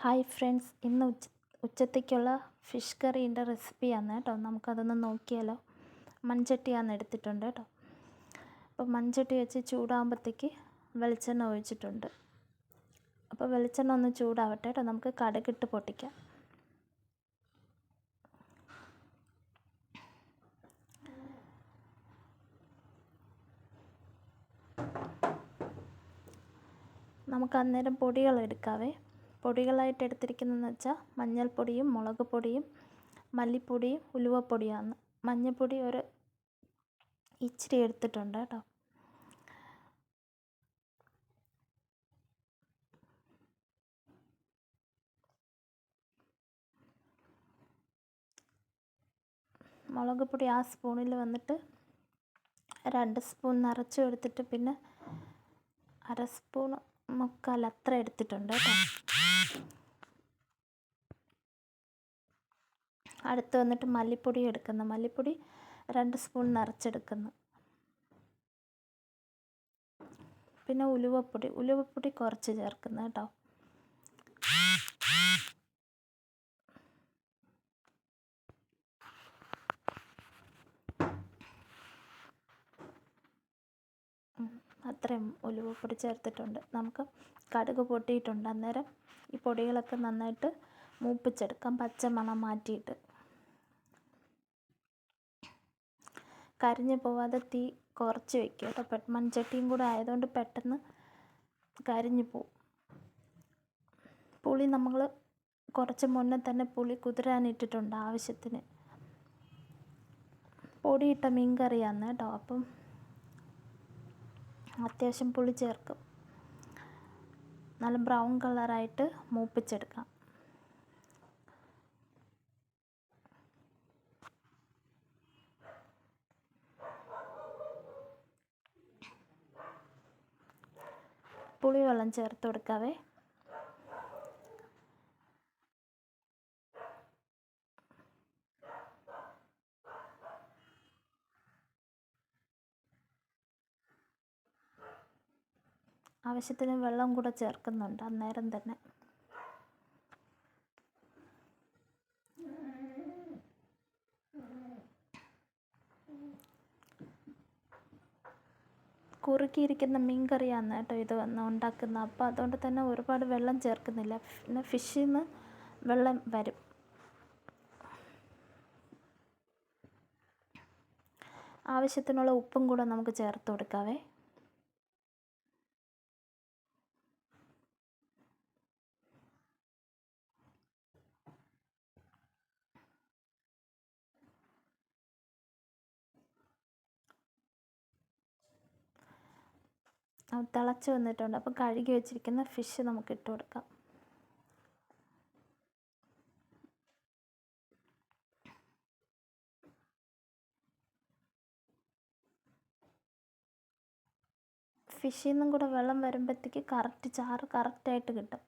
Hi friends ഇന്ന് ഉച്ച ഉച്ചത്തേക്കുള്ള fish കറീന്റെ റെസിപ്പിയാണ് കേട്ടോ. നമുക്കതൊന്ന് നോക്കിയാലോ. മൺചട്ടിയാണ് എടുത്തിട്ടുണ്ട് കേട്ടോ. അപ്പോൾ മൺചട്ടി വെച്ച് ചൂടാകുമ്പോഴത്തേക്ക് വെളിച്ചെണ്ണ ഒഴിച്ചിട്ടുണ്ട്. അപ്പോൾ വെളിച്ചെണ്ണ ഒന്ന് ചൂടാവട്ടെ കേട്ടോ. നമുക്ക് കടകിട്ട് പൊട്ടിക്കാം. നമുക്ക് അന്നേരം പൊടികൾ എടുക്കാവേ. പൊടികളായിട്ട് എടുത്തിരിക്കുന്നതെന്ന് വെച്ചാൽ മഞ്ഞൾപ്പൊടിയും മുളക് പൊടിയും മല്ലിപ്പൊടിയും ഉലുവപ്പൊടിയാണ്. മഞ്ഞൾപ്പൊടി ഒരു ഇച്ചിരി എടുത്തിട്ടുണ്ട് കേട്ടോ. മുളക് പൊടി ആ സ്പൂണിൽ വന്നിട്ട് രണ്ട് സ്പൂൺ നിറച്ചും എടുത്തിട്ട് പിന്നെ അര സ്പൂൺ മുക്കാൽ അത്ര എടുത്തിട്ടുണ്ട് കേട്ടോ. അടുത്ത് വന്നിട്ട് മല്ലിപ്പൊടി എടുക്കുന്നു. മല്ലിപ്പൊടി രണ്ട് സ്പൂൺ നിറച്ചെടുക്കുന്നു. പിന്നെ ഉലുവപ്പൊടി. ഉലുവപ്പൊടി കുറച്ച് ചേർക്കുന്നു കേട്ടോ. അത്രയും ഉലുവപ്പൊടി ചേർത്തിട്ടുണ്ട്. നമുക്ക് കടുക് പൊട്ടിയിട്ടുണ്ട്. അന്നേരം ഈ പൊടികളൊക്കെ നന്നായിട്ട് മൂപ്പിച്ചെടുക്കാം. പച്ച മണം മാറ്റിയിട്ട്. കരിഞ്ഞു പോവാതെ തീ കുറച്ച് വെക്കുക കേട്ടോ. പെട്ട് മൺചട്ടിയും കൂടെ ആയതുകൊണ്ട് പെട്ടെന്ന് കരിഞ്ഞു പോവും. പുളി നമ്മൾ കുറച്ച് മുന്നേ തന്നെ പുളി കുതിരാനിട്ടിട്ടുണ്ട് ആവശ്യത്തിന്. പൊടിയിട്ട മീൻ കറിയാന്ന് കേട്ടോ. അപ്പം അത്യാവശ്യം പുളി ചേർക്കും. നല്ല ബ്രൗൺ കളറായിട്ട് മൂപ്പിച്ചെടുക്കാം. പുളിവെള്ളം ചേർത്ത് കൊടുക്കാവേ. ആവശ്യത്തിന് വെള്ളം കൂടെ ചേർക്കുന്നുണ്ട്. അന്നേരം തന്നെ. കുറുക്കിയിരിക്കുന്ന മീൻകറിയാണ് കേട്ടോ ഇത് വന്ന് ഉണ്ടാക്കുന്നത്. അപ്പോൾ അതുകൊണ്ട് തന്നെ ഒരുപാട് വെള്ളം ചേർക്കുന്നില്ല. പിന്നെ ഫിഷിൽ നിന്ന് വെള്ളം വരും. ആവശ്യത്തിനുള്ള ഉപ്പും കൂടെ നമുക്ക് ചേർത്ത് കൊടുക്കാവേ. തിളച്ച് വന്നിട്ടുണ്ട്. അപ്പോൾ കഴുകി വെച്ചിരിക്കുന്ന ഫിഷ് നമുക്ക് ഇട്ട് കൊടുക്കാം. ഫിഷിൽ നിന്നും കൂടെ വെള്ളം വരുമ്പോഴത്തേക്ക് കറക്റ്റ് ചാറ് കറക്റ്റായിട്ട് കിട്ടും.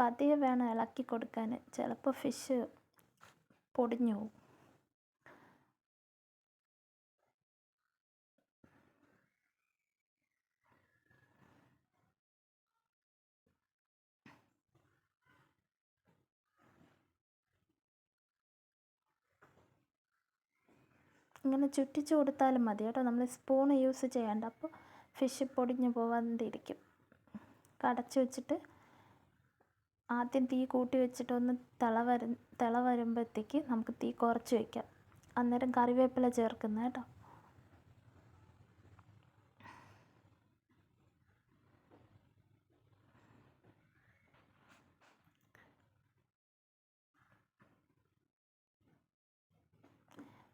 പതിയെ വേണം ഇളക്കി കൊടുക്കാൻ. ചിലപ്പോൾ ഫിഷ് പൊടിഞ്ഞു പോകും. ഇങ്ങനെ ചുറ്റിച്ചു കൊടുത്താലും മതി കേട്ടോ. നമ്മൾ സ്പൂൺ യൂസ് ചെയ്യേണ്ട. അപ്പോൾ ഫിഷ് പൊടിഞ്ഞു പോവാതിരിക്കും. കടച്ചു വെച്ചിട്ട് ആദ്യം തീ കൂട്ടി വെച്ചിട്ട് ഒന്ന് തിള വര തിള വരുമ്പോഴത്തേക്ക് നമുക്ക് തീ കുറച്ച് വയ്ക്കാം അന്നേരം കറിവേപ്പില ചേർക്കുന്നത് കേട്ടോ.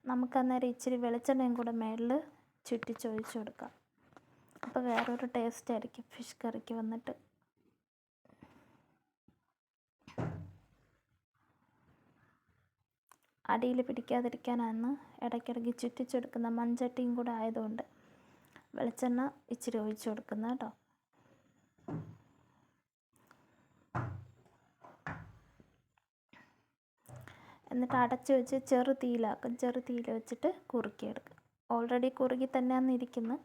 നമുക്ക് അന്നേരം ഇച്ചിരി വെളിച്ചെണ്ണയും കൂടെ മേളിൽ ചുറ്റിച്ചൊഴിച്ച് കൊടുക്കാം. അപ്പോൾ വേറൊരു ടേസ്റ്റ് ആയിരിക്കും ഫിഷ് കറിക്ക് വന്നിട്ട്. അടിയിൽ പിടിക്കാതിരിക്കാനാണ് ഇടയ്ക്കിടയ്ക്ക് ചുറ്റിച്ചെടുക്കുന്ന മൺചട്ടിയും കൂടെ ആയതുകൊണ്ട് വെളിച്ചെണ്ണ ഇച്ചിരി ഒഴിച്ചു കൊടുക്കുന്നത് കേട്ടോ. എന്നിട്ട് അടച്ചു വെച്ച് ചെറു തീയിലാക്കും. ചെറു തീയിൽ വെച്ചിട്ട് കുറുക്കിയെടുക്കും. ഓൾറെഡി കുറുകി തന്നെയാണ് ഇരിക്കുന്നത്.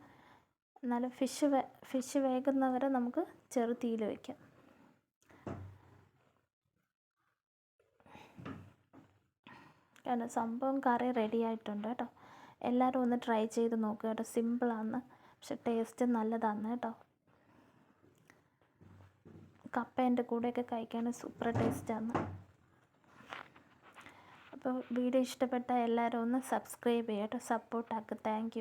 എന്നാലും ഫിഷ് ഫിഷ് വേകുന്നവരെ നമുക്ക് ചെറു തീയിൽ വയ്ക്കാം കാരണം സംഭവം കറി റെഡി ആയിട്ടുണ്ട് കേട്ടോ. എല്ലാവരും ഒന്ന് ട്രൈ ചെയ്ത് നോക്കുക കേട്ടോ. സിമ്പിളാണ് പക്ഷെ ടേസ്റ്റ് നല്ലതാണ് കേട്ടോ. കപ്പേന്റെ കൂടെയൊക്കെ കഴിക്കാൻ സൂപ്പർ ടേസ്റ്റാണ് അപ്പോൾ വീഡിയോ ഇഷ്ടപ്പെട്ട എല്ലാവരും ഒന്ന് സബ്സ്ക്രൈബ് ചെയ്യുക കേട്ടോ. സപ്പോർട്ടാക്കുക താങ്ക് യു